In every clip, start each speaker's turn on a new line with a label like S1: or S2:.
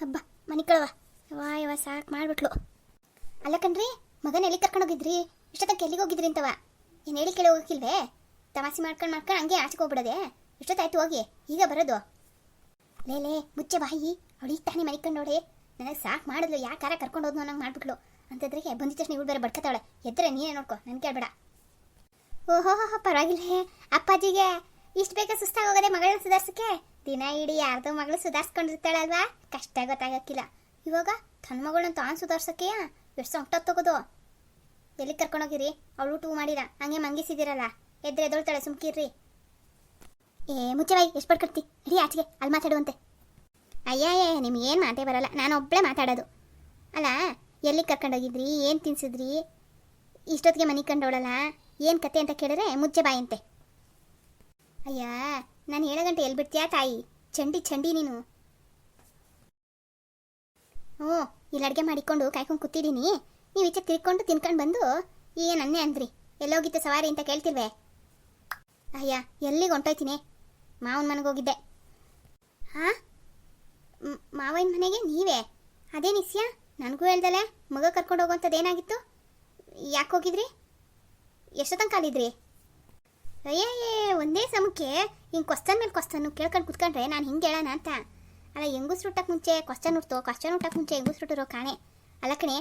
S1: ಹಬ್ಬ ಮನಿ ಕಳವ ವಾ ಯವ ಸಾಕು ಮಾಡ್ಬಿಟ್ಲು. ಅಲ್ಲ ಕಣ್ರಿ, ಮಗನ ಎಲ್ಲಿ ಕರ್ಕೊಂಡೋಗಿದ್ರಿ ಇಷ್ಟೊತ್ತಂಕ ಎಲ್ಲಿಗೆ ಹೋಗಿದ್ರಿ ಅಂತವ? ಏನು ಹೇಳಿ ಕೇಳಿ ಹೋಗಕ್ಕಿಲ್ವೇ ತಮಾಸಿ ಮಾಡ್ಕೊಂಡು ಮಾಡ್ಕೊಂಡು ಹಂಗೆ ಆಚೆಗೆ ಹೋಗ್ಬಿಡದೆ. ಇಷ್ಟೊತ್ತಾಯ್ತು ಹೋಗಿ, ಈಗ ಬರೋದು. ಲೇ ಲೇ, ಮುಚ್ಚೆ ಬಾಯಿ. ಅವಳು ತಾನೇ ಮನೆ ನೋಡಿ ನನಗೆ ಸಾಕು ಮಾಡಿದ್ಲು ಯಾಕಾರ ಕರ್ಕೊಂಡು ಹೋದ್ನು ನಂಗೆ ಮಾಡ್ಬಿಟ್ಲು. ಅಂತಂದ್ರೆ ಬಂದಿದ್ದ ತಕ್ಷಣ ಇವಳು ಬೇರೆ ಬಡ್ಕತಾವಳೆ. ಎದ್ರೆ ನೀನೇ ನೋಡ್ಕೊ, ನನ್ ಕೇಳ್ಬೇಡ ಓಹೋ ಪರವಾಗಿಲ್ಲ ಅಪ್ಪಾಜಿಗೆ ಇಷ್ಟು ಬೇಗ ಸುಸ್ತಾಗೋಗದೆ ಮಗಳನ್ನ ಸುಧಾರ್ಸಕ್ಕೆ? ದಿನ ಇಡೀ ಯಾರ್ದೋ ಮಗಳು ಸುಧಾರಿಸ್ಕೊಂಡಿರ್ತಾಳಲ್ವಾ? ಕಷ್ಟ ಗೊತ್ತಾಗಕ್ಕಿಲ್ಲ. ಇವಾಗ ತನ್ನ ಮಗಳನ್ನ ತಾನು ಸುಧಾರ್ಸಕ್ಕೆ ಎಷ್ಟು ಸಂಕಟ ತಗೋದು? ಎಲ್ಲಿ ಕರ್ಕೊಂಡೋಗಿರಿ? ಅವಳು ಊಟ ಮಾಡಿಲ್ಲ. ಹಂಗೆ ಮಂಗಿಸಿದಿರಲ್ಲ. ಎದ್ರೆ ಎದೊಳ್ತಾಳೆ, ಸುಮ್ಕಿರ್ರಿ. ಏ, ಮುಚ್ಚಬಾಯಿ, ಎಷ್ಟು ಪಡ್ಕಡ್ತಿ? ಇಡೀ ಆಚೆಗೆ, ಅಲ್ಲಿ ಮಾತಾಡುವಂತೆ. ಅಯ್ಯಯ್ಯ ನಿಮ್ಗೇನು ಮಾತೇ ಬರಲ್ಲ. ನಾನು ಒಬ್ಬಳೇ ಮಾತಾಡೋದು. ಅಲ್ಲ ಎಲ್ಲಿ ಕರ್ಕೊಂಡೋಗಿದ್ರಿ? ಏನು ತಿನ್ಸಿದ್ರಿ? ಇಷ್ಟೊತ್ತಿಗೆ ಮನೆ ಕಂಡೋಳಲ್ಲ? ಏನು ಕತೆ ಅಂತ ಕೇಳಿದ್ರೆ ಮುಚ್ಚೆ ಬಾಯಿ ಅಂತೆ. ಅಯ್ಯ, ನಾನು ಹೇಳೋ ಗಂಟೆ ಎಲ್ಲಿ ಬಿಡ್ತೀಯಾ ತಾಯಿ? ಚಂಡಿ ಚಂಡಿ ನೀನು. ಓ, ಇಲ್ಲಿ ಅಡುಗೆ ಮಾಡಿಕೊಂಡು ಕಾಯ್ಕೊಂಡು ಕೂತಿದ್ದೀನಿ. ನೀವು ಈಚೆ ತಿರ್ಕೊಂಡು ತಿನ್ಕೊಂಡು ಬಂದು ಏನು ಅನ್ನೇ ಅಂದ್ರಿ? ಎಲ್ಲೋಗಿತ್ತು ಸವಾರಿ ಅಂತ ಕೇಳ್ತಿಲ್ವೇ? ಅಯ್ಯ, ಎಲ್ಲಿಗೆ ಹೊಂಟೋಯ್ತೀನಿ? ಮಾವನ ಮನೆಗೆ ಹೋಗಿದ್ದೆ. ಹಾಂ? ಮಾವನ ಮನೆಗೆ ನೀವೇ? ಅದೇ ನಿಸ್ಯ? ನನಗೂ ಹೇಳ್ದಲೆ, ಮಗ ಕರ್ಕೊಂಡು ಹೋಗೋಂಥದ್ದು ಏನಾಗಿತ್ತು? ಯಾಕೆ ಹೋಗಿದ್ರಿ? ಎಷ್ಟೊತ್ತಂಗೆ ಕಾಲಿದ್ರಿ? ಅಯ್ಯೇ ಒಂದೇ ಸಮಕ್ಕೆ ಹಿಂಗೆ ಕ್ವಶನ್ ಮೇಲೆ ಕ್ವಶನ್ನು ಕೇಳ್ಕೊಂಡು ಕುತ್ಕೊಂಡ್ರೆ ನಾನು ಹಿಂಗೆ ಹೇಳೋಣ ಅಂತ. ಅಲ್ಲ ಹೆಂಗಸ್ ಹುಟ್ಟಕ್ಕೆ ಮುಂಚೆ ಕ್ವಶನ್ ಹುಟ್ಟೋ ಕ್ವಶನ್ ಹುಟ್ಟಕ್ಕೆ ಮುಂಚೆ ಹೆಂಗುಸ್ರು ಹುಟ್ಟಿರೋ ಕಾಣೆ. ಅಲ್ಲ ಕಣೆ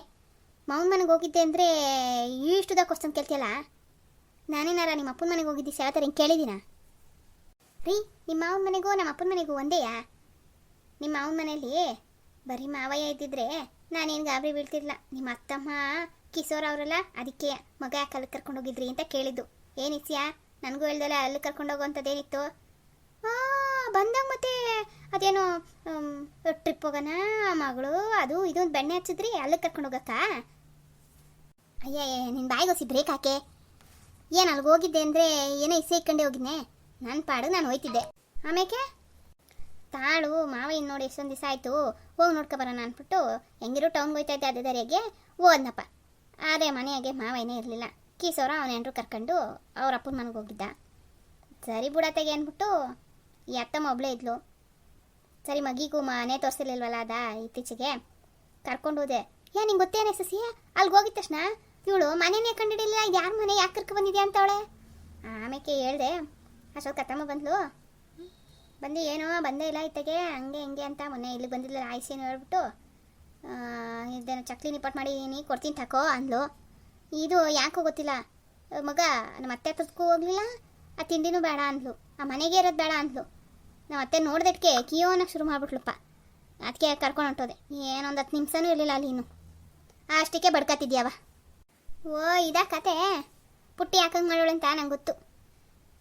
S1: ಮಾವನ ಮನೆಗೆ ಹೋಗಿದ್ದೆ ಅಂದರೆ ಇಷ್ಟುದ ಕ್ವಶನ್ ಕೇಳ್ತಿಯಲ್ಲ? ನಾನೇನಾರ ನಿಮ್ಮ ಅಪ್ಪನ ಮನೆಗೆ ಹೋಗಿದ್ದಿ ಯಾವ ಹಿಂಗೆ ಕೇಳಿದ್ದೀನ? ರೀ, ನಿಮ್ಮ ಮಾವನ ಮನೆಗೂ ನಮ್ಮ ಅಪ್ಪನ ಮನೆಗೂ ಒಂದೇಯಾ? ನಿಮ್ಮ ಮಾವನ ಮನೆಯಲ್ಲಿ ಬರೀ ಮಾವಯ್ಯ ಇದ್ದಿದ್ರೆ ನಾನೇನು ಗಾಬರಿ ಬೀಳ್ತಿರ್ಲಿಲ್ಲ. ನಿಮ್ಮ ಅತ್ತಮ್ಮ ಕಿಶೋರ್ ಅವರಲ್ಲ, ಅದಕ್ಕೆ ಮಗ ಕರ್ಕೊಂಡು ಹೋಗಿದ್ರಿ ಅಂತ ಕೇಳಿದ್ದು. ಏನಿಸ್ಯಾ ನನಗೂ ಹೇಳ್ದಲ್ಲ ಅಲ್ಲಿ ಆ, ಬಂದಾಗ ಮತ್ತೆ ಅದೇನು ಟ್ರಿಪ್ ಹೋಗೋಣ ಮಗಳು, ಅದು ಇದೊಂದು ಬೆಣ್ಣೆ ಹಚ್ಚಿದ್ರಿ ಅಲ್ಲಿ ಕರ್ಕೊಂಡು ಹೋಗಕ್ಕ ಅಯ್ಯ ನಿನ್ನ ಬಾಯಿಗೆ ಹೊಸಿ ಬ್ರೇಕ್ ಹಾಕೆ. ಏನು ಅಲ್ಲಿಗೆ ಹೋಗಿದ್ದೆ ಅಂದರೆ ಏನೋ ಇಸೆ ಇಕ್ಕಂಡೆ ಹೋಗಿದ್ನೆ? ನನ್ನ ಪಾಡು ನಾನು ಹೋಯ್ತಿದ್ದೆ. ಆಮೇಲೆ ತಾಳು ಮಾವ ಇನ್ನು ನೋಡಿ ಎಷ್ಟೊಂದು ದಿವಸ ಆಯಿತು, ಹೋಗಿ ನೋಡ್ಕೊ ಬರೋಣ ಅಂದ್ಬಿಟ್ಟು ಹೆಂಗಿರೋ ಟೌನ್ಗೆ ಹೋಯ್ತಾ ಇದ್ದೆ ಅದೇ ದಾರಿಯಾಗೆ ಹೋದ್ನಪ್ಪ. ಆದರೆ ಮನೆಯಾಗೆ ಮಾವ ಏನೇ ಇರಲಿಲ್ಲ. ಕೀಸೋರ ಅವನೇನ್ರು ಕರ್ಕೊಂಡು ಅವ್ರ ಅಪ್ಪನ ಮನೆಗೆ ಹೋಗಿದ್ದ. ಸರಿ ಬುಡತೆಗೆ ಅಂದ್ಬಿಟ್ಟು ಈ ಅತ್ತಮ್ಮ ಒಬ್ಳೇ ಇದ್ಲು. ಸರಿ ಮಗಿಗೂ ಮನೆ ತೋರಿಸಿರ್ಲಿಲ್ವಲ್ಲ ಅದ ಇತ್ತೀಚೆಗೆ? ಕರ್ಕೊಂಡು ಹೋದೆ. ಏ ನಿಂಗೆ ಗೊತ್ತೇನೆ ಸಸಿ? ಅಲ್ಲಿಗೆ ಹೋಗಿದ ತಕ್ಷಣ ಇವಳು ಮನೆನೇ ಕಂಡಿಡಿಲಿಲ್ಲ ಯಾರ ಮನೆ ಯಾಕೆ ಕರ್ಕೊ ಬಂದಿದ್ಯಾ ಅಂತವಳೆ ಆಮೇಲೆ ಹೇಳ್ದೆ ಅಷ್ಟೊತ್ತು ಕತ್ತಮ್ಮ ಬಂದ್ಲು. ಬಂದು ಏನೋ ಬಂದೇ ಇಲ್ಲ ಇತ್ತಗೆ ಹಂಗೆ ಹಿಂಗೆ ಅಂತ ಮೊನ್ನೆ ಇಲ್ಲಿ ಬಂದಿಲ್ಲ ಆಯ್ಸೇನು ಹೇಳ್ಬಿಟ್ಟು ಆ, ಇದೇನೋ ಚಕ್ಲಿ ನಿಪಾಟ್ ಮಾಡಿ ನೀ ಕೊಡ್ತೀನಿ ತಕೋ ಅಂದ್ಲು. ಇದು ಯಾಕೋ ಗೊತ್ತಿಲ್ಲ. ಮಗ, ನಮ್ಮ ಅತ್ತೆ ಹತ್ರಕ್ಕೂ ಹೋಗ್ಲಿಲ್ಲ, ಆ ತಿಂಡಿನೂ ಬೇಡ ಅಂದ್ಲು. ಆ ಮನೆಗೆ ಇರೋದು ಬೇಡ ಅಂದ್ಲು. ನಮ್ಮ ಅತ್ತೆ ನೋಡ್ದಕ್ಕೆ ಕಿಯೋ ಅನ್ನೋಕೆ ಶುರು ಮಾಡ್ಬಿಟ್ಲಪ್ಪ. ಅದಕ್ಕೆ ಕರ್ಕೊಂಡು ಹೊಂಟೋದೆ. ಏನೊಂದು ಹತ್ತು ನಿಮಿಷನೂ ಇರಲಿಲ್ಲ ಅಲ್ಲಿ ಇನ್ನು. ಅಷ್ಟಕ್ಕೆ ಬಡ್ಕತ್ತಿದ್ಯಾವ. ಓ, ಇದಾ ಕತೆ. ಪುಟ್ಟಿ ಯಾಕಂಗೆ ಮಾಡೋಳು ಅಂತ ನಂಗೆ ಗೊತ್ತು.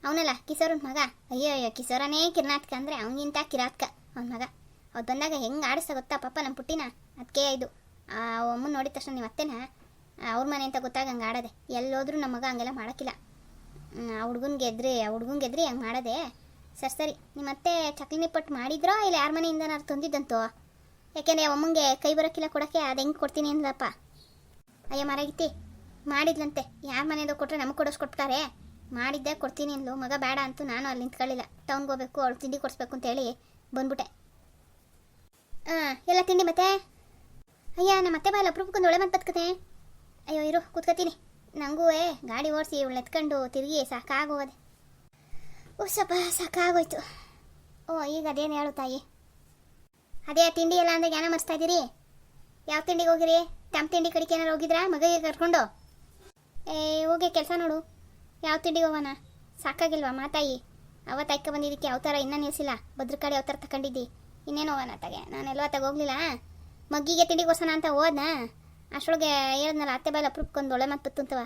S1: ಅವನಲ್ಲ, ಕಿಶೋರನ್ ಮಗ. ಅಯ್ಯೋ ಅಯ್ಯೋ ಕಿಶೋರನೇ ಕಿರ್ನಾಟಕ ಅಂದರೆ ಅವನಿಗಿಂತ ಕಿರಾತ್ಕ ಅವನ ಮಗ. ಅವ್ರು ಬಂದಾಗ ಹೆಂಗೆ ಆಡಿಸ್ತಾ ಗೊತ್ತಾ ಪಾಪ ನಮ್ಮ ಪುಟ್ಟಿನ. ಅದಕ್ಕೆ ಇದು. ಆ ಅಮ್ಮನ ನೋಡಿದ ತಕ್ಷಣ ನೀವು ಅತ್ತೆನ ಅವ್ರ ಮನೆ ಅಂತ ಗೊತ್ತಾಗ ಹಂಗೆ ಆಡೋದೆ. ಎಲ್ಲೋದ್ರೂ ನಮ್ಮ ಮಗ ಹಂಗೆಲ್ಲ ಮಾಡೋಕ್ಕಿಲ್ಲ. ಆ ಹುಡ್ಗನ್ ಗೆದ್ರಿ, ಆ ಹುಡ್ಗನ್ ಗೆದ್ರಿ ಹಂಗೆ ಮಾಡೋದೆ. ಸರಿ ಸರಿ. ನಿಮ್ಮ ಮತ್ತೆ ಚಕ್ಲಿ ನಿಪ್ಪಟ್ಟು ಮಾಡಿದ್ರೋ? ಇಲ್ಲ ಯಾರ ಮನೆಯಿಂದನಾರು ತಂದಿದ್ದಂತೋ? ಯಾಕೆಂದರೆ ಅಮ್ಮಂಗೆ ಕೈ ಬರೋಕ್ಕಿಲ್ಲ ಕೊಡೋಕ್ಕೆ, ಅದು ಹೆಂಗೆ ಕೊಡ್ತೀನಿ ಅಂದಪ್ಪ ಅಯ್ಯ ಮರಾಗಿತ್ತಿ ಮಾಡಿದ್ಲಂತೆ. ಯಾರ ಮನೆಯದೋ ಕೊಟ್ಟರೆ ನಮಗೆ ಕೊಡೋಸ್ ಕೊಡ್ತಾರೆ ಮಾಡಿದ್ದೆ ಕೊಡ್ತೀನಿ ಅಂದ್ಲು. ಮಗ ಬೇಡ ಅಂತೂ ನಾನು ಅಲ್ಲಿ ನಿಂತ್ಕೊಳ್ಳಿಲ್ಲ. ಟೌನ್ಗೆ ಹೋಗ್ಬೇಕು ಅವಳು ತಿಂಡಿ ಕೊಡಿಸ್ಬೇಕು ಅಂತೇಳಿ ಬಂದ್ಬಿಟ್ಟೆ. ಹಾಂ ಎಲ್ಲ ತಿಂಡಿ ಮತ್ತೆ? ಅಯ್ಯ ನಮ್ಮ ಮತ್ತೆ ಬಾಯಲ್ಲಿ ಅಪ್ರೂಪಕ್ಕೊಂದು ಒಳ್ಳೆ ಮತ್ತೆ ಬತ್ಕತೆ ಅಯ್ಯೋ, ಇರು, ಕೂತ್ಕೋತೀನಿ. ನನಗೂ ಗಾಡಿ ಓಡಿಸಿ ಇವಳು ಎತ್ಕೊಂಡು ತಿರುಗಿ ಸಾಕಾಗೋದೆ. ಓ ಸ್ವಲ್ಪ ಸಾಕಾಗೋಯ್ತು. ಓ, ಈಗ ಅದೇನು ಹೇಳು ತಾಯಿ? ಅದೇ ತಿಂಡಿ ಎಲ್ಲ ಅಂದ್ರೆ ಜ್ಞಾನ ಮರ್ಸ್ತಾ ಇದ್ದೀರಿ? ಯಾವ ತಿಂಡಿಗೆ ಹೋಗಿರಿ? ತಮ್ಮ ತಿಂಡಿ ಕಡೆಗೆ ಏನಾರು ಹೋಗಿದ್ರಾ? ಮಗಗೆ ಕರ್ಕೊಂಡು? ಏ, ಹೋಗಿ ಕೆಲಸ ನೋಡು. ಯಾವ ತಿಂಡಿಗೆ ಹೋಗೋಣ? ಸಾಕಾಗಿಲ್ವಾ ಮಾತಾಯಿ ಅವತ್ತು ಬಂದಿದ್ದಕ್ಕೆ ಯಾವ ಥರ ಇನ್ನೂ ನಿಲ್ಸಿಲ್ಲ. ಭದ್ರ ಕಡೆ ಯಾವ ಥರ ತಗೊಂಡಿದ್ದಿ ಇನ್ನೇನು ಹೋಗೋಣ ತಗೆ? ನಾನೆಲ್ಲೋ ತಗೋಗ್ಲಿಲ್ಲ ಮಗ್ಗಿಗೆ ತಿಂಡಿಗೆ ಕೊಡ್ಸೋಣ ಅಂತ ಹೋದ್ನ? ಅಷ್ಟರೊಳಗೆ ಹೇಳಿದ್ನಲ್ಲ ಅತ್ತೆ ಬಾಯಿ ಅಪ್ರೂಪಕ್ಕೊಂದು ಒಳ್ಳೆ ಮಾತು ಬತ್ತು ಅಂತವ.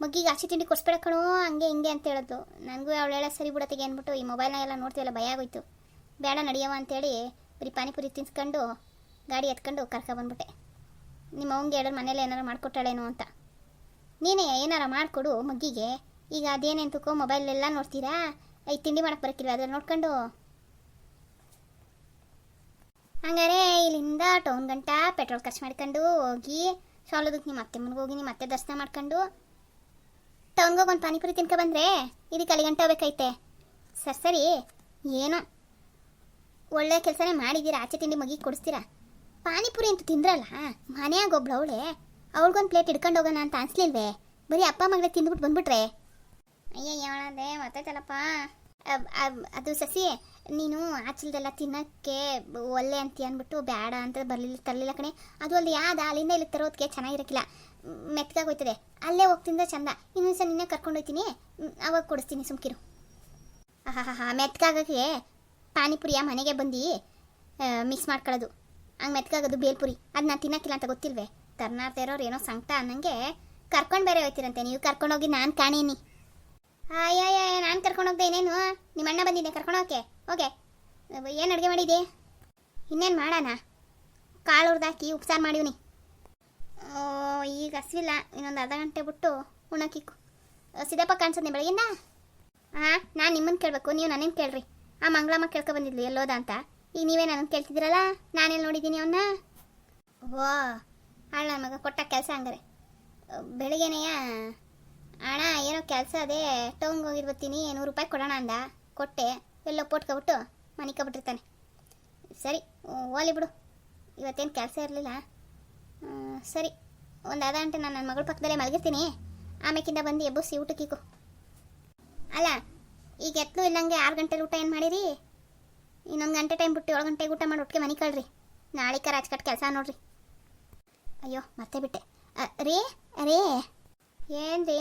S1: ಮಗ್ಗಿಗೆ ಆಚೆ ತಿಂಡಿ ಕೊಡ್ಸ್ಬೇಡ ಕಣೋ, ಹಂಗೆ ಹಿಂಗೆ ಅಂತ ಹೇಳಿದ್ಲು ನನಗೂ ಅವಳು ಹೇಳ ಸರಿ ಬಿಡತ್ತಿಗೆ ಅಂದ್ಬಿಟ್ಟು ಈ ಮೊಬೈಲ್ನಾಗೆಲ್ಲ ನೋಡ್ತೀವಲ್ಲ, ಭಯ ಆಗೋಯ್ತು. ಬೇಡ ನಡೆಯವ ಅಂತೇಳಿ ಬರೀ ಪಾನಿಪುರಿ ತಿನ್ಸ್ಕೊಂಡು ಗಾಡಿ ಎತ್ಕೊಂಡು ಕರ್ಕೊಬಂದ್ಬಿಟ್ಟೆ ನಿಮ್ಮ ಅವಂಗೆ ಹೇಳೋರು ಮನೇಲಿ ಏನಾರು ಮಾಡಿಕೊಟ್ಟಾಳೇನು ಅಂತ. ನೀನೇ ಏನಾರು ಮಾಡಿಕೊಡು ಮಗ್ಗಿಗೆ. ಈಗ ಅದೇನೇನು ತಗೋ ಮೊಬೈಲೆಲ್ಲ ನೋಡ್ತೀರಾ? ಈ ತಿಂಡಿ ಮಾಡಕ್ಕೆ ಬರೋಕ್ಕಿಲ್ವ ಅದನ್ನು ನೋಡ್ಕೊಂಡು. ಹಂಗಾರೆ ಇಲ್ಲಿಂದ ಟೌನ್ ಗಂಟ ಪೆಟ್ರೋಲ್ ಖರ್ಚು ಮಾಡ್ಕೊಂಡು ಹೋಗಿ ಸಾಲೋದಕ್ಕೆ ನಿಮ್ಮ ಅತ್ತೆ ಮನೆಗೆ ಹೋಗಿ ನಿಮ್ಮ ಅತ್ತೆ ದರ್ಶನ ಮಾಡ್ಕೊಂಡು ಟೌನ್ಗೆ ಒಂದು ಪಾನಿಪುರಿ ತಿನ್ಕೊ ಬಂದರೆ ಇದಕ್ಕೆ ಅಲ್ಲಿ ಗಂಟೆ ಹೋಗ್ಬೇಕೈತೆ ಸರ್, ಸರಿ. ಏನೋ ಒಳ್ಳೆ ಕೆಲಸನೇ ಮಾಡಿದ್ದೀರಾ ಆಚೆ ತಿಂಡಿ ಮಗಿ ಕೊಡಿಸ್ತೀರಾ? ಪಾನಿಪುರಿ ಅಂತ ತಿಂದ್ರಲ್ಲ? ಮನೆಯಾಗ ಒಬ್ಳು ಅವಳೆ. ಅವಳಿಗೊಂದು ಪ್ಲೇಟ್ ಹಿಡ್ಕೊಂಡು ಹೋಗೋಣ ಅಂತ ಅನ್ಸ್ಲಿಲ್ವೇ? ಬರೀ ಅಪ್ಪ ಮಗಳೇ ತಿಂದ್ಬಿಟ್ಟು ಬಂದ್ಬಿಟ್ರೆ. ಅಯ್ಯ ಮತ್ತೈತಲ್ಲಪ್ಪ ಮತ್ತೆ ಅಬ್- ಅದು ಸಸಿ, ನೀನು ಆಚಲದೆಲ್ಲ ತಿನ್ನಕ್ಕೆ ಒಳ್ಳೆ ಅಂತ ಅಂದ್ಬಿಟ್ಟು ಬೇಡ ಅಂತ ಬರಲಿಲ್ಲ, ತರಲಿಲ್ಲ ಕಣೆ. ಅದು ಅಲ್ಲಿ ಯಾವ್ದ ಅಲ್ಲಿಂದ ಇಲ್ಲಿ ತರೋದಕ್ಕೆ ಚೆನ್ನಾಗಿರಕ್ಕಿಲ್ಲ. ಮೆತ್ಕಾಗೋಯ್ತದೆ ಅಲ್ಲೇ ಹೋಗ್ತಿಂದ ಚಂದ. ಇನ್ನೊಂದು ಸಲ ನಿನ್ನೆ ಕರ್ಕೊಂಡೋಗ್ತೀನಿ ಅವಾಗ ಕೊಡಿಸ್ತೀನಿ ಸುಮ್ಕಿರು. ಆಹಾ ಮೆತ್ಕಾಗಕ್ಕೆ ಪಾನಿಪುರಿಯ ಮನೆಗೆ ಬಂದು ಮಿಕ್ಸ್ ಮಾಡ್ಕೊಳ್ಳೋದು. ಹಂಗೆ ಮೆತ್ಕಾಗೋದು ಬೇಲ್ಪುರಿ. ಅದು ನಾನು ತಿನ್ನಕ್ಕಿಲ್ಲ ಅಂತ ಗೊತ್ತಿಲ್ವೇ? ತರ್ನಾರ್ತ ಇರೋರು ಏನೋ ಸಂಕಟ ಅನ್ನಂಗೆ ಕರ್ಕೊಂಡು ಬೇರೆ ಹೋಯ್ತಿರಂತೆ. ನೀವು ಕರ್ಕೊಂಡೋಗಿ ನಾನು ಕಾಣೀನಿ. ಆಯ್ಯಾಯ ನಾನು ಕರ್ಕೊಂಡು ಹೋಗ್ದೆ ಇನ್ನೇನು? ನಿಮ್ಮ ಅಣ್ಣ ಬಂದಿದ್ದೆ ಕರ್ಕೊಂಡು ಹೋಗಕ್ಕೆ ಓಕೆ ಏನು ಅಡುಗೆ ಮಾಡಿದೆ ಇನ್ನೇನು ಮಾಡೋಣ? ಕಾಳು ಹುರಿದಾಕಿ ಉಪ್ಸಾರು ಮಾಡಿವ್ನಿ. ಓ, ಈಗ ಹಸಿವಿಲ್ಲ. ಇನ್ನೊಂದು ಅರ್ಧ ಗಂಟೆ ಬಿಟ್ಟು ಉಣ್ಣಕ್ಕಿಕ್ಕು ಸಿದ್ದಪ್ಪ ಕಾಣಿಸೋದು ಬೆಳಗಿಂದ? ಹಾಂ ನಾನು ನಿಮ್ಮನ್ನು ಕೇಳಬೇಕು. ನೀವು ನನ್ನನ್ನು ಕೇಳ್ರಿ? ಆ ಮಂಗಳಮ್ಮ ಕೇಳ್ಕೊ ಬಂದಿದ್ಲು ಎಲ್ಲೋದ ಅಂತ. ಈಗ ನೀವೇ ನನ್ನ ಕೇಳ್ತಿದ್ದೀರಲ್ಲ? ನಾನೆಲ್ಲಿ ನೋಡಿದ್ದೀನಿ ಅವನ್ನ ಓ ಹಾಳ ನನ್ನ ಮಗ ಕೊಟ್ಟ ಕೆಲಸ ಹಂಗಾರೆ. ಬೆಳಿಗ್ಗೆನೆಯ? ಅಣ್ಣ, ಏನೋ ಕೆಲಸ ಅದೇ. ಟೌನ್ಗೆ ಹೋಗಿ ನೂರು ರೂಪಾಯಿ ಕೊಡೋಣ ಅಂದ. ಕೊಟ್ಟೆ. ಎಲ್ಲೋ ಪೋಟ್ಕೊಬಿಟ್ಟು ಮನೆ ಕಬಿಟ್ಟಿರ್ತಾನೆ ಸರಿ, ಓಲಿ ಬಿಡು. ಇವತ್ತೇನು ಕೆಲಸ ಇರಲಿಲ್ಲ. ಸರಿ. ಒಂದು ಅದ ಗಂಟೆ ನಾನು ನನ್ನ ಮಗಳ ಪಕ್ಕದಲ್ಲೇ ಮಲಗಿರ್ತೀನಿ. ಆಮೇಕಿಂದ ಬಂದು ಎಬ್ಬಸಿ ಊಟಕ್ಕಿಕ್ಕು ಅಲ್ಲ, ಈಗ ಎತ್ತಲೂ ಇಲ್ಲಂಗೆ ಆರು ಗಂಟೆಲಿ ಊಟ ಏನು ಮಾಡಿರಿ? ಇನ್ನೊಂದು ಗಂಟೆ ಟೈಮ್ ಬಿಟ್ಟು ಏಳು ಗಂಟೆಗೆ ಊಟ ಮಾಡಿ ಒಟ್ಟಿಗೆ ಮನೆ ಕಳ್ರಿ. ನಾಳೆ ರಾಜ್ಕಟ್ ಕೆಲಸ ನೋಡ್ರಿ. ಅಯ್ಯೋ, ಮತ್ತೆ ಬಿಟ್ಟೆ. ರೀ, ರೇ. ಏನು ರೀ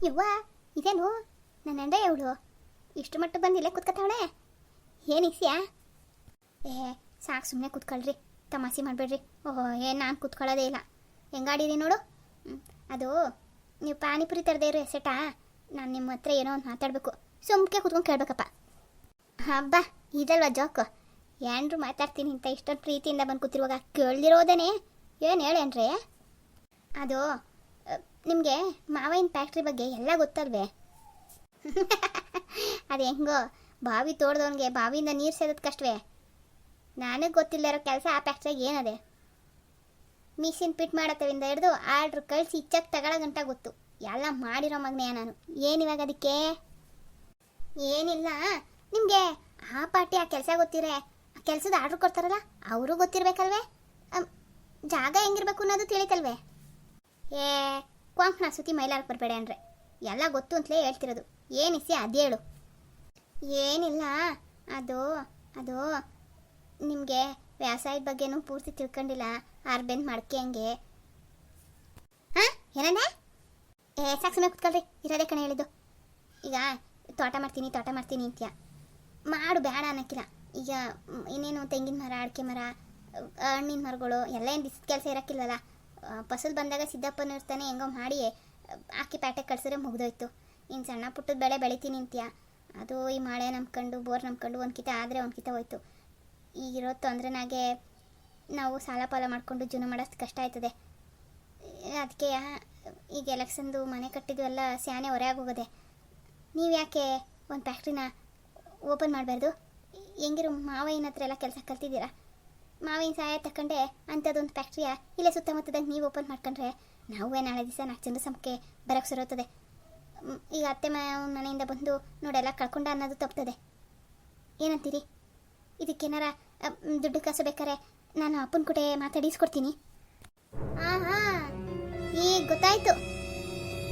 S1: ಯವ್ವ, ಇದೇನು? ನನ್ನ ಅಂಡ ಇವಳು ಇಷ್ಟು ಮಟ್ಟ ಬಂದಿಲ್ಲ ಕುತ್ಕತಾವಳೆ ಏನಿಸ್ಯಾ ಏ, ಸಾಕು ಸುಮ್ಮನೆ ಕುತ್ಕೊಳ್ರಿ. ತಮಾಷೆ ಮಾಡಬೇಡ್ರಿ. ಓಹೋ ಏನು ನಾನು ಕುತ್ಕೊಳ್ಳೋದೇ ಇಲ್ಲ. ಹೆಂಗಾಡಿರಿ ನೋಡು? ಅದು, ನೀವು ಪಾನಿಪುರಿ ತರದೇ ಇರೋ ಎಸೆಟಾ? ನಾನು ನಿಮ್ಮ ಹತ್ರ ಏನೋ ಒಂದು ಮಾತಾಡಬೇಕು. ಸುಮ್ಮಕೆ ಕುತ್ಕೊಂಡು ಕೇಳಬೇಕಪ್ಪ. ಹಬ್ಬ, ಇದಲ್ವಾ ಜೋಕು? ಏನ್ರು ಮಾತಾಡ್ತೀನಿ ಅಂತ ಇಷ್ಟೊಂದು ಪ್ರೀತಿಯಿಂದ ಬಂದು ಕೂತಿರುವಾಗ ಕೇಳ್ದಿರೋದೇನೆ? ಏನು ಹೇಳೇನ್ರಿ? ಅದು ನಿಮಗೆ ಮಾವಿನ ಫ್ಯಾಕ್ಟ್ರಿ ಬಗ್ಗೆ ಎಲ್ಲ ಗೊತ್ತಲ್ವೇ? ಅದು ಹೆಂಗೋ, ಬಾವಿ ತೋಡ್ದವನಿಗೆ ಬಾವಿಯಿಂದ ನೀರು ಸೇದೋದು ಕಷ್ಟವೇ. ನನಗೆ ಗೊತ್ತಿಲ್ಲ ಇರೋ ಕೆಲಸ ಆ ಫ್ಯಾಕ್ಟ್ರಿಗೆ ಏನದೆ. ಮಿಷಿನ್ ಫಿಟ್ ಮಾಡತ್ತವಿಂದ ಹಿಡಿದು ಆರ್ಡ್ರ್ ಕಳಿಸಿ ಇಚ್ಚಾಗಿ ತಗೊಳ್ಳೋ ಗಂಟ ಗೊತ್ತು. ಎಲ್ಲ ಮಾಡಿರೋ ಮಗನೇ ನಾನು. ಏನಿವಾಗ ಅದಕ್ಕೆ? ಏನಿಲ್ಲ. ನಿಮಗೆ ಆ ಪಾರ್ಟಿ, ಆ ಕೆಲಸ ಗೊತ್ತಿರೇ ಆ ಕೆಲಸದ ಆರ್ಡ್ರ್ ಕೊಡ್ತಾರಲ್ಲ, ಅವರು ಗೊತ್ತಿರಬೇಕಲ್ವೇ? ಜಾಗ ಹೆಂಗಿರ್ಬೇಕು ಅನ್ನೋದು ತಿಳಿತಲ್ವೇ? ಏ ಕ್ವಾಂಕ್ನ ಸುತಿ ಮೈಲಾರ್ ಬರಬೇಡ ಅಂದ್ರೆ ಎಲ್ಲ ಗೊತ್ತು ಅಂತಲೇ ಹೇಳ್ತಿರೋದು. ಏನಿಸಿ ಅದೇಳು ಏನಿಲ್ಲ. ಅದು ಅದು ನಿಮಗೆ ವ್ಯವಸಾಯದ ಬಗ್ಗೆನೂ ಪೂರ್ತಿ ತಿಳ್ಕೊಂಡಿಲ್ಲ. ಆರ್ಬೆನ್ ಮಾಡ್ಕೆ ಹಂಗೆ. ಹಾಂ ಏನಂದೆ ಏ, ಸಾಕು ಸುಮ್ಮನೆ ಕುತ್ಕೊಳ್ರಿ. ಇರೋದೇ ಕಣೆ ಹೇಳಿದ್ದು. ಈಗ ತೋಟ ಮಾಡ್ತೀನಿ ತೋಟ ಮಾಡ್ತೀನಿ ಅಂತ್ಯ. ಮಾಡು ಬೇಡ ಅನ್ನಕ್ಕಿಲ್ಲ. ಈಗ ಇನ್ನೇನು ತೆಂಗಿನ ಮರ, ಅಡಿಕೆ ಮರ, ಹಣ್ಣಿನ ಮರಗಳು, ಎಲ್ಲ ಏನು ಬಿಸಿದ ಕೆಲಸ ಇರೋಕ್ಕಿಲ್ವಲ್ಲ? ಫಸಲು ಬಂದಾಗ ಸಿದ್ದಪ್ಪನ ಇರ್ತಾನೆ ಹೆಂಗೋ ಮಾಡಿ ಹಾಕಿ ಪ್ಯಾಟೆಗೆ ಕಳ್ಸಿದ್ರೆ ಮುಗ್ದೋಯ್ತು. ಇನ್ನು ಸಣ್ಣ ಪುಟ್ಟದ ಬೆಳೆ ಬೆಳಿತೀನಿ ಅಂತ್ಯ. ಅದು ಈ ಮಳೆ ನಂಬ್ಕೊಂಡು, ಬೋರ್ ನಂಬ್ಕೊಂಡು ಒಂದು ಕಿತ ಆದರೆ ಒಂದು ಕಿತ ಹೋಯ್ತು. ಈಗಿರೋ ತೊಂದರೆನಾಗೆ ನಾವು ಸಾಲ ಪಾಲ ಮಾಡಿಕೊಂಡು ಜೀವನ ಮಾಡೋದು ಕಷ್ಟ ಆಯ್ತದೆ. ಅದಕ್ಕೆ ಈಗ ಎಲೆಕ್ಷನ್ದು ಮನೆ ಕಟ್ಟಿದ್ದು ಎಲ್ಲ ಸ್ಯಾನೆ ಹೊರೆ ಆಗೋಗದೆ. ನೀವು ಯಾಕೆ ಒಂದು ಫ್ಯಾಕ್ಟ್ರಿನ ಓಪನ್ ಮಾಡಬಾರ್ದು? ಹೆಂಗಿರೋ ಮಾವಯ್ಯನ ಹತ್ರ ಎಲ್ಲ ಕೆಲಸ ಕಲ್ತಿದ್ದೀರಾ? ಮಾವಿನ ಸಹಾಯ ತಕ್ಕಂಡೆ ಅಂಥದ್ದೊಂದು ಫ್ಯಾಕ್ಟ್ರಿಯ ಇಲ್ಲೇ ಸುತ್ತಮುತ್ತದಂಗೆ ನೀವು ಓಪನ್ ಮಾಡ್ಕೊಂಡ್ರೆ ನಾವೇ ನಾಳೆ ದಿವಸ ನಾಲ್ಕು ಜನರ ಸಂಖ್ಯೆ ಬರೋಕ್ಕೆ ಸುರುತ್ತದೆ ಈಗ ಅತ್ತೆ ಮಾವನ ಮನೆಯಿಂದ ಬಂದು ನೋಡೆಲ್ಲ ಕಳ್ಕೊಂಡ ಅನ್ನೋದು ತಪ್ತದೆ. ಏನಂತೀರಿ? ಇದಕ್ಕೇನಾರ ದುಡ್ಡು ಕಾಸು ಬೇಕಾರೆ ನಾನು ಅಪ್ಪನ ಕೂಡೆ ಮಾತಾಡಿಸ್ಕೊಡ್ತೀನಿ. ಹಾಂ ಹಾಂ ಈಗ ಗೊತ್ತಾಯ್ತು.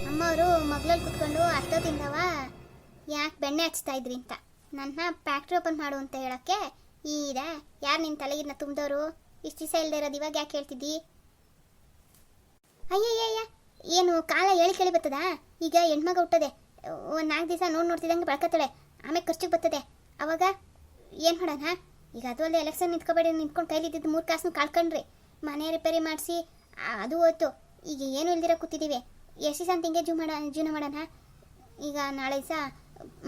S1: ಅಮ್ಮವರು ಮಗ್ಳಲ್ಲಿ ಕುತ್ಕೊಂಡು ಅಷ್ಟೊತ್ತಿಂದವ ಯಾಕೆ ಬೆಣ್ಣೆ ಹಚ್ತಾ ಇದ್ರಿ ಅಂತ. ನನ್ನ ಫ್ಯಾಕ್ಟ್ರಿ ಓಪನ್ ಮಾಡು ಅಂತ ಹೇಳೋಕ್ಕೆ ಈಗ ಯಾರು ನಿನ್ನ ತಲೆಗಿನ್ನ ತುಂಬಿದವರು? ಇಷ್ಟು ದಿವಸ ಇಲ್ಲದೆ ಇರೋದು ಇವಾಗ ಯಾಕೆ ಹೇಳ್ತಿದ್ದಿ? ಅಯ್ಯಯ್ಯಯ್ಯ, ಏನು ಕಾಲ ಹೇಳಿ ಕೇಳಿ ಬರ್ತದಾ? ಈಗ ಹೆಣ್ಮಗ ಹುಟ್ಟದೆ. ಒಂದು ನಾಲ್ಕು ದಿವಸ ನೋಡಿ ನೋಡ್ತಿದ್ದಂಗೆ ಬಳ್ಕತ್ತಾಳೆ ಆಮೇಲೆ ಖರ್ಚಿಗೆ ಬರ್ತದೆ. ಅವಾಗ ಏನು ಮಾಡೋಣ? ಈಗ ಅದು ಅಲ್ಲಿ ಎಲೆಕ್ಷನ್ ನಿಂತ್ಕೊಬೇಡಿ ನಿಂತ್ಕೊಂಡು ಕೈಲಿದ್ದಿದ್ದು ಮೂರು ಕಾಸನ್ನು ಕಳ್ಕೊಂಡ್ರಿ. ಮನೆ ರಿಪೇರಿ ಮಾಡಿಸಿ ಅದು ಹೋಯ್ತು. ಈಗ ಏನು ಇಲ್ದಿರ ಕೂತಿದ್ದೀವಿ ಎಷ್ಟು ದಿವಸ ಅಂತ ಹಿಂಗೆ ಜೂ ಮಾಡ, ಜೀವನ ಮಾಡೋಣ. ಈಗ ನಾಳೆ ದಿವಸ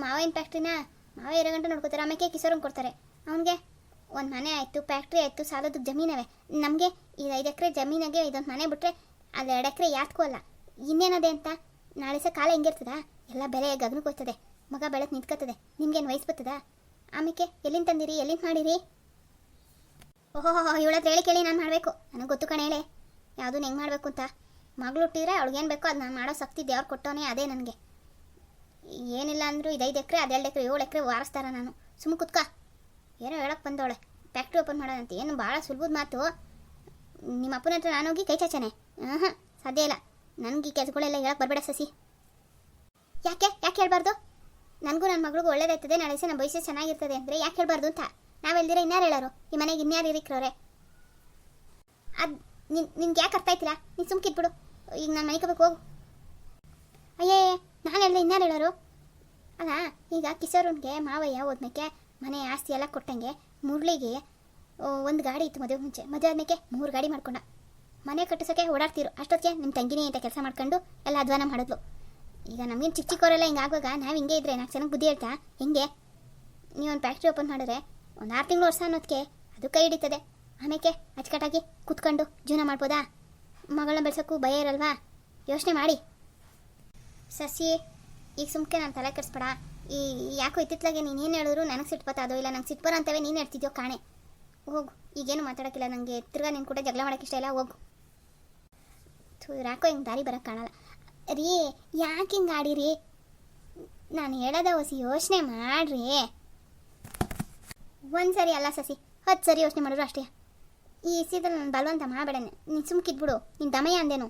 S1: ಮಾವಿನ ಫ್ಯಾಕ್ಟ್ರಿನ ಮಾವ ಇರೋ ಗಂಟೆ ನೋಡ್ಕೋತಾರೆ. ಆಮೇಲೆ ಕಿಸೋರಂಗೆ ಕೊಡ್ತಾರೆ. ಅವನಿಗೆ ಒಂದು ಮನೆ ಆಯಿತು ಫ್ಯಾಕ್ಟ್ರಿ ಆಯಿತು ಸಾಲದ ಜಮೀನವೆ. ನಮಗೆ ಈ ಐದು ಎಕರೆ ಜಮೀನಿಗೆ ಇದೊಂದು ಮನೆ ಬಿಟ್ಟರೆ ಅದು ಎರಡು ಎಕರೆ ಯಾತ್ಕೂ ಅಲ್ಲ. ಇನ್ನೇನದೆ ಅಂತ? ನಾಳೆ ಸಹ ಕಾಲ ಹೆಂಗಿರ್ತದ? ಎಲ್ಲ ಬೆಲೆ ಗಗನಕ್ಕೆ ಹೋಗ್ತದೆ ಮಗ ಬೆಳಕು ನಿಂತ್ಕೋತದೆ ನಿಮ್ಗೇನು ವಯಸ್ಸು ಬರ್ತದ? ಆಮೇಲೆ ಎಲ್ಲಿಂದ ತಂದಿರಿ, ಎಲ್ಲಿಂದ ಮಾಡಿರಿ? ಓಹೋ, ಇವಳತ್ರ ಹೇಳಿ ಕೇಳಿ ನಾನು ಮಾಡಬೇಕು. ನನಗೆ ಗೊತ್ತು ಕಣೆ ಹೇಳಿ. ಯಾವುದನ್ನ ಹೆಂಗೆ ಮಾಡಬೇಕು ಅಂತ? ಮಗಳು ಹುಟ್ಟಿದ್ರೆ ಅವ್ಳಿಗೇನು ಬೇಕೋ ಅದು ನಾನು ಮಾಡೋ ಶಕ್ತಿ ದೇವ್ರು ಕೊಟ್ಟವನೇ ಅದೇ ನನಗೆ. ಏನಿಲ್ಲ ಅಂದರೂ ಇದೈದು ಎಕರೆ ಅದೆರಡು ಎಕರೆ, ಏಳು ಎಕರೆ ವಾರಿಸ್ತಾರ ನಾನು. ಸುಮ್ಮ ಕುತ್ಕ. ಏನೋ ಹೇಳಕ್ಕೆ ಬಂದವಳೆ. Factory open ಮಾಡೋದಂತೆ. ಏನು ಭಾಳ ಸುಲಭದ ಮಾತು. ನಿಮ್ಮ ಅಪ್ಪನ ಹತ್ರ ನಾನು ಹೋಗಿ ಕೈ ಚಾಚಾನೆ. ಹಾಂ ಸಾಧ್ಯ ಇಲ್ಲ. ನನಗೆ ಈ ಕೆಲಸಗಳೆಲ್ಲ ಹೇಳಕ್ಕೆ ಬರಬೇಡ ಸಸಿ. ಯಾಕೆ? ಯಾಕೆ ಹೇಳ್ಬಾರ್ದು? ನನಗೂ ನನ್ನ ಮಗಳಿಗೂ ಒಳ್ಳೇದಾಯ್ತದೆ. ನಾಳೆ ದಿವಸ ನಮ್ಮ ಭವಿಷ್ಯ ಚೆನ್ನಾಗಿರ್ತದೆ ಅಂದರೆ ಯಾಕೆ ಹೇಳ್ಬಾರ್ದು ಅಂತ. ನಾವೆಲ್ದಿರ ಇನ್ಯಾರು ಹೇಳೋರು? ಈ ಮನೆಗೆ ಇನ್ಯಾರು ಇರಿಕ್ರವ್ರೆ? ಅದು ನಿನ್, ನಿನ್ಗೆ ಯಾಕೆ ಅರ್ಥ ಆಯ್ತಿಲ್ಲ? ನೀನು ಸುಮ್ಕಿದ್ಬಿಡು ಈಗ ನಾನು ಮನೆ ಹೋಗು. ಅಯ್ಯೇ ಎಲ್ಲ ಇನ್ಯಾರು ಹೇಳೋರು? ಅಲ್ಲ, ಈಗ ಕಿಶೋರ್ಗೆ ಮಾವಯ್ಯ ಹೋದ್ಮೇಕೆ ಮನೆ ಆಸ್ತಿ ಎಲ್ಲ ಕೊಟ್ಟಂಗೆ ಮುರಳಿಗೆ ಒಂದು ಗಾಡಿ ಇತ್ತು ಮದುವೆ ಮುಂಚೆ. ಮದುವೆ ಆದ್ಮೇಕೆ ಮೂರು ಗಾಡಿ ಮಾಡ್ಕೊಂಡ. ಮನೆ ಕಟ್ಟಿಸೋಕೆ ಓಡಾಡ್ತಿರು ಅಷ್ಟೊತ್ತಿಗೆ ನಿಮ್ಮ ತಂಗಿನೇ ಅಂತ ಕೆಲಸ ಮಾಡ್ಕೊಂಡು ಎಲ್ಲ ಅಧ್ವಾನ ಮಾಡಿದ್ಲು. ಈಗ ನಮಗೇನು ಚಿಕ್ಕ ಚಿಕ್ಕವರೆಲ್ಲ ಹಿಂಗೆ ಆಗುವಾಗ ನಾವು ಹಿಂಗೆ ಇದ್ರೆ ನಾಲ್ಕು ಚೆನ್ನಾಗಿ ಬುದ್ಧಿ ಹೇಳ್ತಾ, ಹಿಂಗೆ, ನೀವು ಒಂದು ಫ್ಯಾಕ್ಟ್ರಿ ಓಪನ್ ಮಾಡಿದ್ರೆ ಒಂದು ಆರು ತಿಂಗಳು ವರ್ಷ ಅನ್ನೋದಕ್ಕೆ ಅದು ಕೈ ಹಿಡಿತದೆ. ಆಮೇಲೆ ಅಚ್ಚುಕಟ್ಟಾಗಿ ಕೂತ್ಕೊಂಡು ಜೀವನ ಮಾಡ್ಬೋದಾ? ಮಗಳನ್ನ ಬೆಳೆಸೋಕ್ಕೂ ಭಯ ಇರಲ್ವಾ? ಯೋಚನೆ ಮಾಡಿ. ಸಸಿ, ಈಗ ಸುಮ್ಕೆ ನಾನು ತಲೆ ಕೆಡಿಸ್ಬೇಡ. ಈ ಯಾಕೋ ಇತ್ತಿತ್ತಲಾಗೆ ನೀನು ಏನು ಹೇಳಿದ್ರು ನನಗೆ ಸಿಟ್ಟು ಬತ್ತದೋ ಇಲ್ಲ, ನಂಗೆ ಸಿಟ್ಟು ಅಂತವೇ ನೀನು ಹೇಳ್ತಿದ್ಯೋ ಕಾಣೆ. ಹೋಗು, ಈಗೇನು ಮಾತಾಡೋಕ್ಕಿಲ್ಲ ನನಗೆ ತಿರ್ಗಾ ನಿನ್ನ ಕೂಡ ಜಗಳ ಮಾಡೋಕ್ಕೆ ಇಷ್ಟ ಇಲ್ಲ, ಹೋಗು. ಯಾಕೋ ಹಿಂಗೆ ದಾರಿ ಬರೋಕ್ಕೆ ಕಾಣಲ್ಲ. ರೀ, ಯಾಕೆ ಹಿಂಗೆ ಆಡಿರಿ? ನಾನು ಹೇಳೋದ ಹೊಸಿ ಯೋಚನೆ ಮಾಡ್ರಿ. ಒಂದು ಸರಿ ಅಲ್ಲ ಸಸಿ ಹತ್ತು ಸರಿ ಯೋಚನೆ ಮಾಡಿದ್ರು ಅಷ್ಟೇ. ಈ ಇಸಿದಲ್ಲಿ ನಾನು ಬಲವಂತ ಮಾಡಬೇಡ ನೀನು ಸುಮ್ಕಿದ್ಬಿಡು, ನೀನು ದಮಯ ಅಂದೇನು.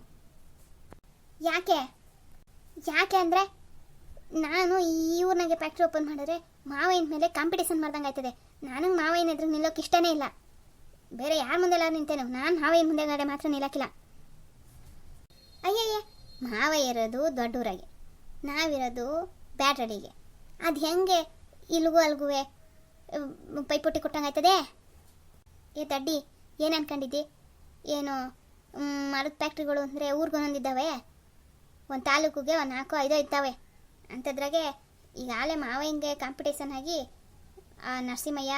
S1: ಯಾಕೆ? ಯಾಕೆ ಅಂದರೆ ನಾನು ಈ ಊರಿನಾಗೆ ಫ್ಯಾಕ್ಟ್ರಿ ಓಪನ್ ಮಾಡಿದ್ರೆ ಮಾವಯ್ಯನ ಮೇಲೆ ಕಾಂಪಿಟೇಷನ್ ಮಾಡ್ದಂಗೆ ಆಯ್ತದೆ. ನನಗೆ ಮಾವಯ್ಯನ ಎದುರು ನಿಲ್ಲೋಕೆ ಇಷ್ಟನೇ ಇಲ್ಲ. ಬೇರೆ ಯಾರ ಮುಂದೆಲ್ಲ ನಿಂತೇನು, ನಾನು ಮುಂದೆ ಮುಂದೆಗಡೆ ಮಾತ್ರ ನಿಲ್ಲಕ್ಕಿಲ್ಲ. ಅಯ್ಯಯ್ಯ ಮಾವಯ್ಯ ಇರೋದು ದೊಡ್ಡೂರಾಗೆ. ನಾವಿರೋದು ಬ್ಯಾಟ್ರಡಿಗೆ. ಅದು ಹೆಂಗೆ ಇಲ್ಗೂ ಅಲ್ಗುವೆ ಪೈಪುಟ್ಟಿ ಪೈಪೋಟಿ ಕೊಟ್ಟಂಗಾಯ್ತದೆ ಏ ತಡ್ಡಿ, ಏನು ಅನ್ಕೊಂಡಿದ್ದಿ? ಏನು ಮರದ ಫ್ಯಾಕ್ಟ್ರಿಗಳು ಅಂದರೆ ಊರಿಗೊಂದೊಂದಿದ್ದಾವೆ ಒಂದು ತಾಲೂಕಿಗೆ ಒಂದು ನಾಲ್ಕು, ಐದೋ ಇದ್ದಾವೆ. ಅಂಥದ್ರಾಗೆ ಈಗ ಆಲೆ ಹಿಂಗೆ ಕಾಂಪಿಟೇಷನ್ ಆಗಿ, ಆ ನರಸಿಂಹಯ್ಯ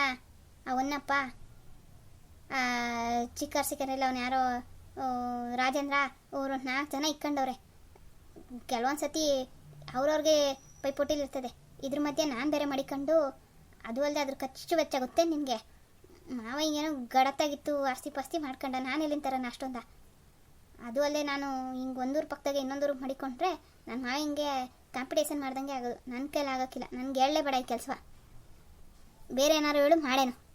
S1: ಆ ಹೊನ್ನಪ್ಪ ಆ ಚಿಕ್ಕ ಅರ್ಸಿಕರೆಲ್ಲ ಅವ್ನು ಯಾರೋ ರಾಜೇಂದ್ರ ಅವರು ನಾಲ್ಕು ಜನ ಇಕ್ಕಂಡವ್ರೆ. ಕೆಲವೊಂದು ಸತಿ ಅವ್ರವ್ರಿಗೆ ಪೈಪೋಟಿಲಿ ಇರ್ತದೆ ಇದ್ರ ಮಧ್ಯೆ ನಾನು ಬೇರೆ ಮಾಡಿಕೊಂಡು ಅದು ಅಲ್ಲದೆ ಅದ್ರ ಖರ್ಚು ವೆಚ್ಚ ಗೊತ್ತೇ ನಿನಗೆ. ಮಾವ ಹಿಂಗೇನೋ ಗಡತ್ತಾಗಿತ್ತು, ಆಸ್ತಿ ಪಾಸ್ತಿ ಮಾಡ್ಕೊಂಡ, ನಾನು ಎಲ್ಲಿಂದ ತರೋಣ ಅಷ್ಟೊಂದ. ಅದು ಅಲ್ಲೇ ನಾನು ಹಿಂಗೆ ಒಂದೂರು ಪಕ್ಕದಾಗೆ ಇನ್ನೊಂದೂರು ಮಡಿಕೊಂಡ್ರೆ, ನಾನು ಮಾವ ಹಿಂಗೆ ಕಾಂಪಿಟೇಷನ್ ಮಾಡ್ದಂಗೆ ಆಗೋದು ನನ್ನ ಕೈಲಾಗೋಕ್ಕಿಲ್ಲ ನನಗೆ ಹೇಳಲೇ ಬೇಡ ಈ ಕೆಲಸ ಬೇರೆ ಏನಾದ್ರು ಹೇಳು ಮಾಡೇನು.